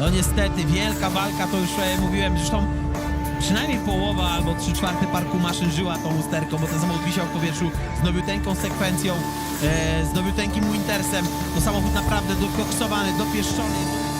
No niestety, wielka walka, to już e, mówiłem, zresztą przynajmniej połowa albo trzy czwarte parku maszyn żyła tą usterką, bo ten samochód wisiał w powietrzu z nowiuteńką sekwencją, e, z nowiuteńkim Wintersem. To samochód naprawdę dokoksowany, dopieszczony.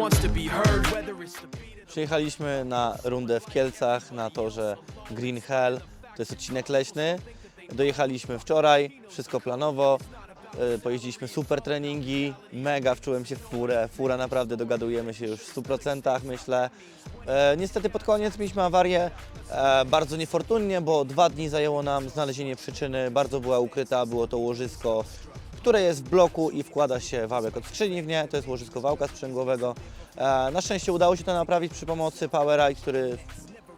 Wants to be heard, whether it's the Przyjechaliśmy na rundę w Kielcach na torze Green Hell. To jest odcinek leśny. Dojechaliśmy wczoraj, wszystko planowo. Y, Pojeździliśmy super treningi, mega wczułem się w furę. Fura naprawdę dogadujemy się już w 100% myślę. E, niestety pod koniec mieliśmy awarię e, bardzo niefortunnie, bo dwa dni zajęło nam znalezienie przyczyny. Bardzo była ukryta, było to łożysko które jest w bloku i wkłada się wałek od skrzyni w nie. To jest łożysko wałka sprzęgłowego. E, na szczęście udało się to naprawić przy pomocy PowerEye, który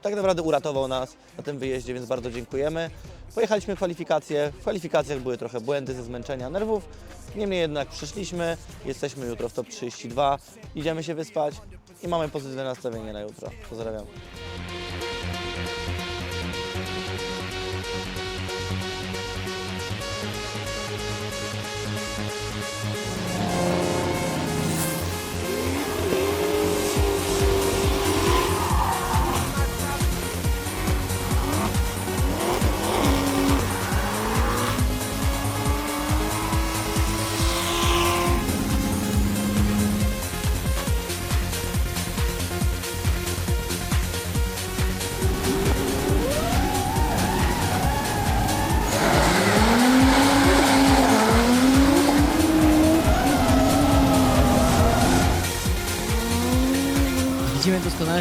tak naprawdę uratował nas na tym wyjeździe, więc bardzo dziękujemy. Pojechaliśmy kwalifikacje. W kwalifikacjach były trochę błędy ze zmęczenia nerwów. Niemniej jednak przyszliśmy. Jesteśmy jutro w top 32. Idziemy się wyspać i mamy pozytywne nastawienie na jutro. Pozdrawiam.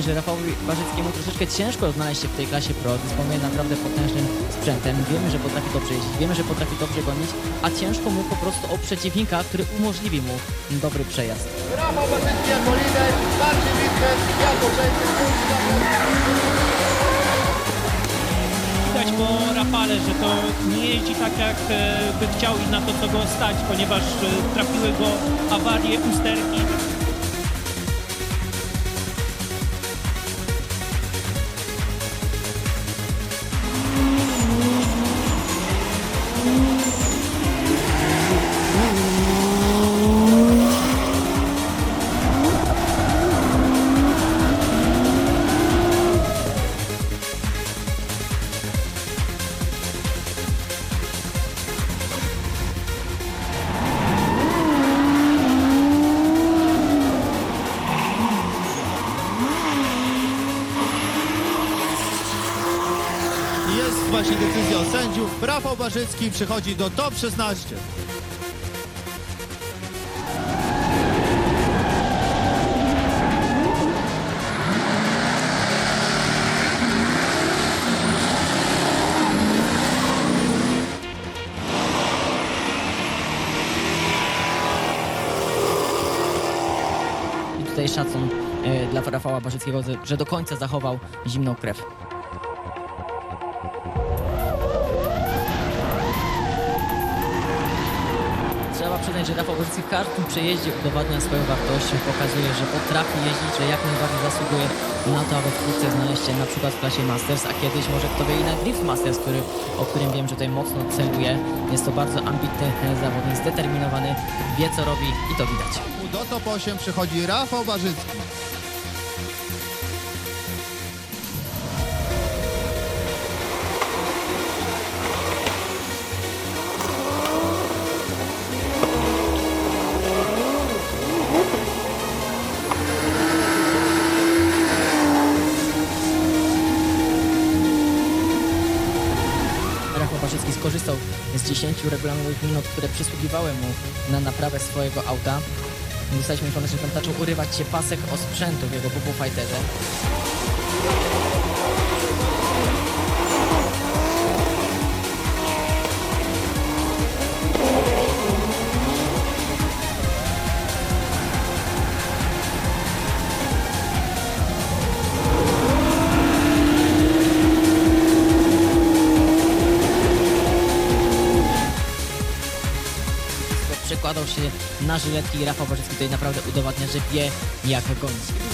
Że Rafałowi Barzyckiemu troszeczkę ciężko znaleźć się w tej klasie pro. Dysponuje naprawdę potężnym sprzętem. Wiemy, że potrafi dobrze jeździć, wiemy, że potrafi dobrze gonić, a ciężko mu po prostu o przeciwnika, który umożliwi mu dobry przejazd. Rafał Barzycki jako lider, Marcin Witkes jako widać po Rafale, że to nie jeździ tak jak e, by chciał i na to co go stać, ponieważ e, trafiły go awarie usterki. Właśnie decyzja sędziów. Rafał Barzycki przychodzi do top 16. I tutaj szacun e, dla Rafała Barzyckiego, że do końca zachował zimną krew. Przyznać, że Rafał Barzycki w każdym przejeździe udowadnia swoją wartość, pokazuje, że potrafi jeździć, że jak najbardziej zasługuje na to, aby wkrótce znaleźć się na przykład w klasie Masters, a kiedyś może kto wie i na Drift Masters, który, o którym wiem, że tutaj mocno celuje. Jest to bardzo ambitny zawodnik, zdeterminowany, wie co robi i to widać. Do top 8 przychodzi Rafał Barzycki. Skorzystał z 10 regulaminowych minut, które przysługiwały mu na naprawę swojego auta. Dostaliśmy informację, że tam zaczął urywać się pasek osprzętu w jego Bubu Fighterze. Się na żyletki i Rafał Barzycki tutaj naprawdę udowadnia, że wie jak gonić.